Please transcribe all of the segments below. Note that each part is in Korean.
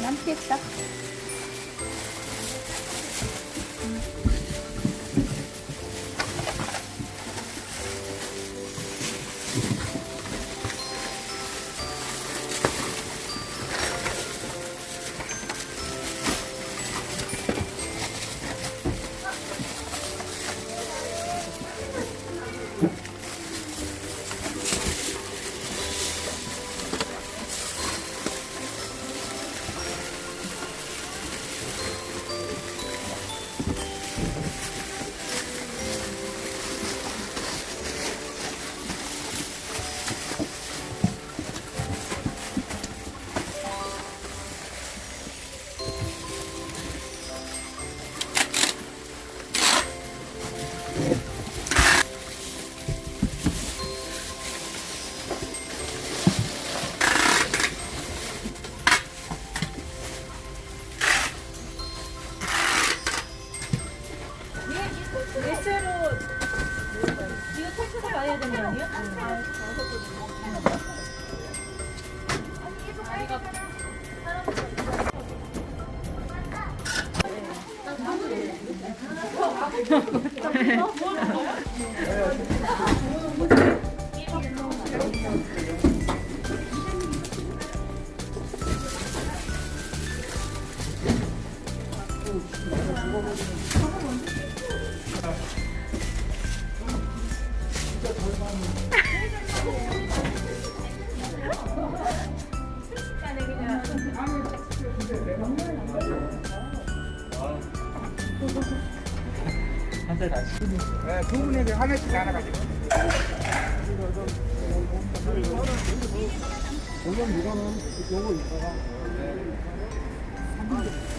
남겠다. もうちょっと。 네, 두 분에게 하나씩 나눠가지고.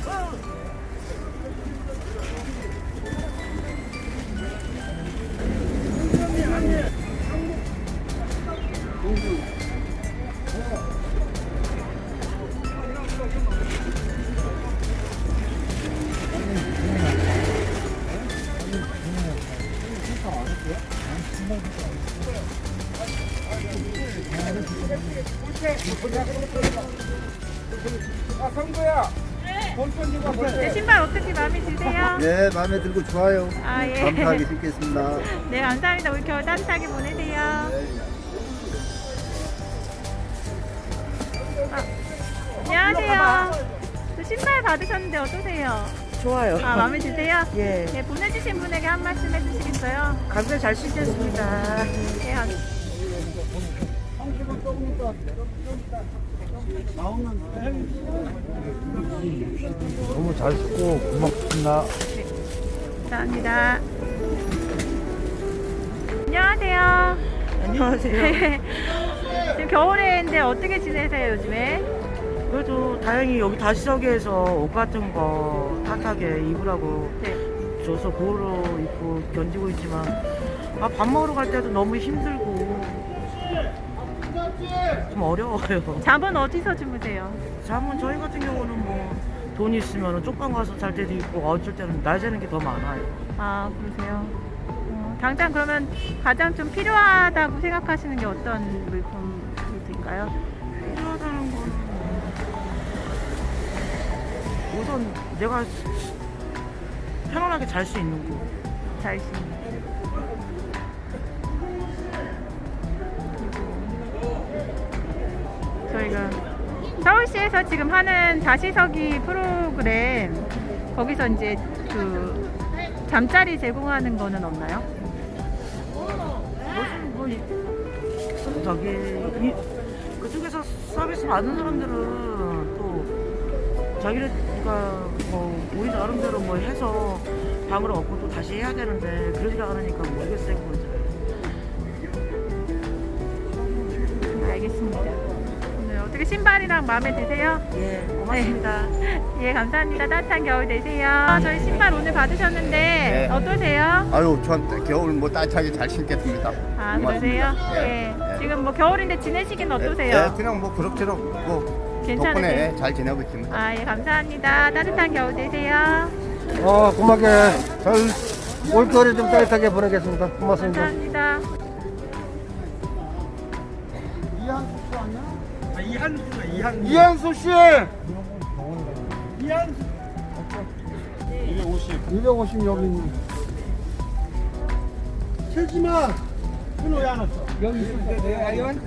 아, 네, 마음에 들고 좋아요. 아, 예. 감사하게 신겠습니다. 네, 감사합니다. 올 겨울 따뜻하게 보내세요. 아, 안녕하세요. 저 신발 받으셨는데 어떠세요? 좋아요. 아, 마음에 드세요? 예. 네, 보내주신 분에게 한 말씀 해주시겠어요? 감사 잘 신겠습니다. 네, 감- 너무 잘 쓰고 고맙습니다. 감사합니다. 안녕하세요. 안녕하세요. 지금 겨울에인데 어떻게 지내세요, 요즘에? 그래도 다행히 여기 다시석에서 옷 같은 거 따뜻하게 입으라고 네. 줘서 그거로 입고 견디고 있지만 아, 밥 먹으러 갈 때도 너무 힘들고 좀 어려워요. 잠은 어디서 주무세요? 잠은 저희 같은 경우는 뭐 돈 있으면 쪽방 가서 잘 때도 있고 어쩔 때는 날 새는 게 더 많아요. 아, 그러세요. 어, 당장 그러면 가장 좀 필요하다고 생각하시는 게 어떤 물품일까요? 필요하다는 건 우선 내가 편안하게 잘 수 있는 거. 잘 수. 저희가 서울시에서 지금 하는 다시서기 프로그램 거기서 이제 그 잠자리 제공하는 거는 없나요? 무슨 뭐 이- 저기 이, 그쪽에서 서비스 받는 사람들은 또 자기네가 뭐 우리 나름대로 뭐 해서 방을 얻고 또 다시 해야 되는데 그러지가 않으니까 모르겠어요. 알겠습니다. 어떻게 신발이랑 마음에 드세요? 예, 고맙습니다. 예, 감사합니다. 따뜻한 겨울 되세요. 아, 저희 신발 오늘 받으셨는데 네. 어떠세요? 아유, 전 겨울 뭐 따뜻하게 잘 신겠습니다. 아, 고맙습니다. 그러세요? 예. 예. 지금 뭐 겨울인데 지내시긴 예, 어떠세요? 예, 그냥 뭐 그럭저럭 뭐 괜찮으세요? 덕분에 잘 지내고 있습니다. 아, 예, 감사합니다. 따뜻한 겨울 되세요. 어, 고맙게 잘 올겨울에 좀 따뜻하게 보내겠습니다. 고맙습니다. 감사합니다. 이한수 씨! 250 여기 있네. 최지만 그노 왜안 왔어? 여기 있을 때 아이언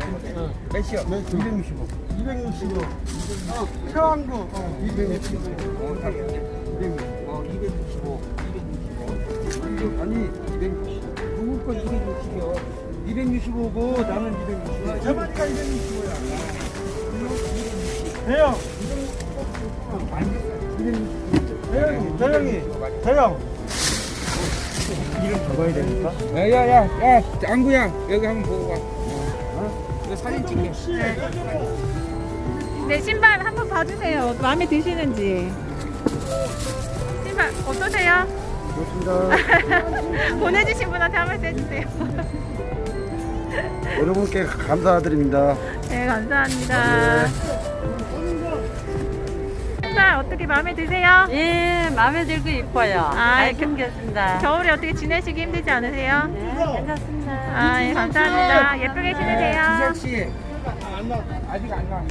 몇이요? 265. 265. 어, 최왕구 어, 265. 어, 어, 265. 265. 아니, 260. 누구 거 260이요? 265고 나는 265. 저마니까 265야. 대영. 대영이, 대영이, 대영. 이름 적어야 됩니까? 야, 야, 야, 야, 안구야, 여기 한번 보고 와. 어? 이거 사진 찍게. 네, 신발 한번 봐주세요. 마음에 드시는지. 신발 어떠세요? 좋습니다. 보내주신 분한테 한 말씀 해주세요. 여러분께 감사드립니다. 네, 감사합니다. 신발 어떻게 마음에 드세요? 예, 마음에 들고 이뻐요. 아, 잘 생겼습니다. 겨울에 어떻게 지내시기 힘들지 않으세요? 네, 괜찮습니다. 아, 예, 감사합니다. 예쁘게 지내세요. 기석 씨. 아직 안 나.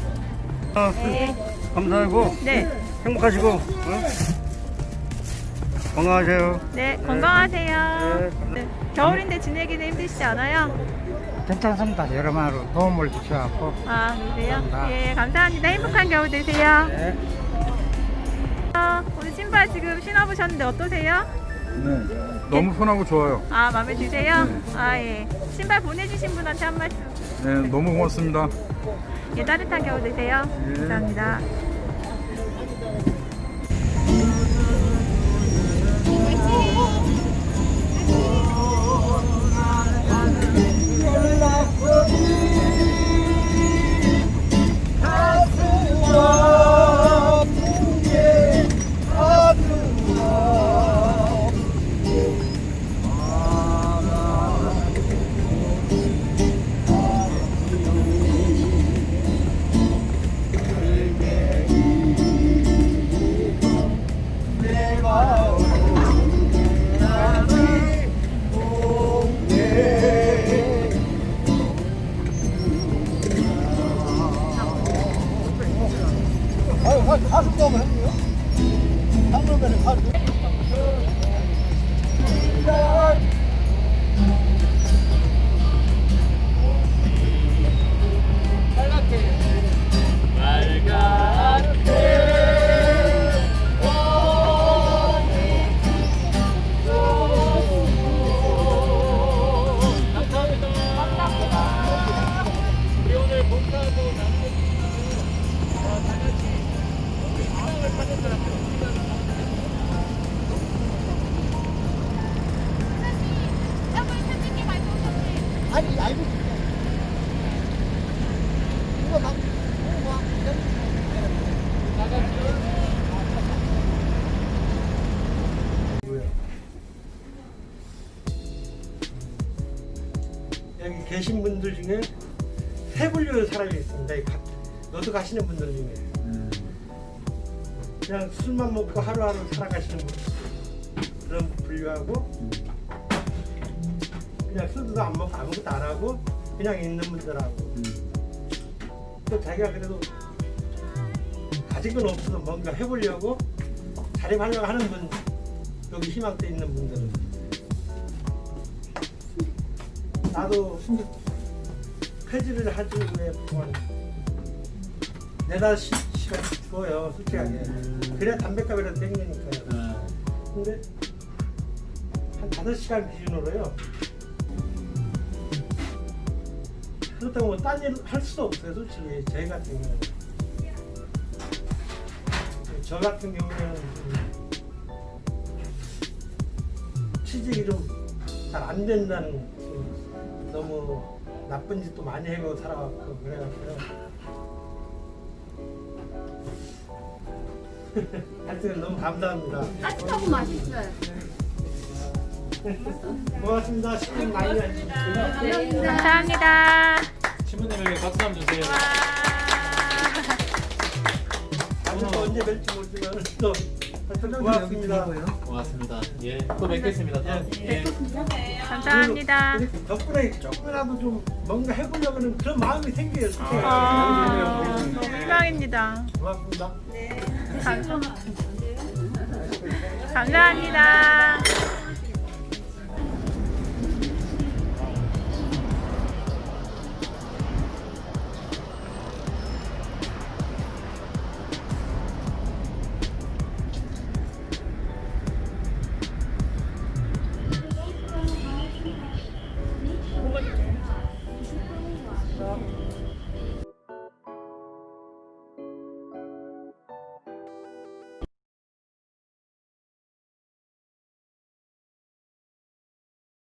네. 감사하고 네, 행복하시고 어? 건강하세요. 네, 건강하세요. 네, 겨울인데 지내기는 힘드시지 않아요? 괜찮습니다. 여러모로 도움을 주셔갖고. 아, 그러세요? 감사합니다. 예, 감사합니다. 행복한 겨울 되세요. 네. 어, 오늘 신발 지금 신어보셨는데 어떠세요? 네, 너무 편하고 좋아요. 아, 마음에 드세요? 아, 예. 신발 보내주신 분한테 한 말씀. 네, 너무 고맙습니다. 예, 따뜻한 겨울 되세요. 감사합니다. 가슴 너무 했네요. 당근면에 가슴. 아니 계신 분들 중에 세 분류의 사람이 있습니다. 이 가- 노드 가시는 분들 중에. 그냥 술만 먹고 하루하루 살아가시는 분. 그런 분류하고 그냥 술도 안 먹고 아무것도 안 하고 그냥 있는 분들하고. 또 자기가 그래도 가진 건 없어도 뭔가 해보려고 자립하려고 하는 분 여기 희망대 있는 분들은 나도 폐지를 하기 위해 한 네다섯 시- 시간 죽어요 솔직하게. 그래야 담배값이라도 땡기니까요. 근데 한 다섯 시간 기준으로요. 그렇다고 뭐 딴 일 할 수도 없어요 솔직히. 저희 같은 경우는. 저 같은 경우에는 좀 취직이 좀 잘 안 된다는 좀 너무 나쁜 짓도 많이 해고 살아왔고 그래갖고요. 하여튼 너무 감사합니다. 따뜻하고 맛있어요. 고맙습니다. 신경 많이 하시고. 감사합니다. 감사합니다. 신부님에게 박수 한번 주세요. 와. 아무도 언제 뵐지 모르지만 또. 고맙습니다. 고맙습니다. 예, 또 뵙겠습니다. 예. 감사합니다. 이렇게 덕분에 조금이라도 좀 뭔가 해보려고 하는 그런 마음이 생겨요. 아, 너무 희망입니다. 고맙습니다. 감- 감사합니다.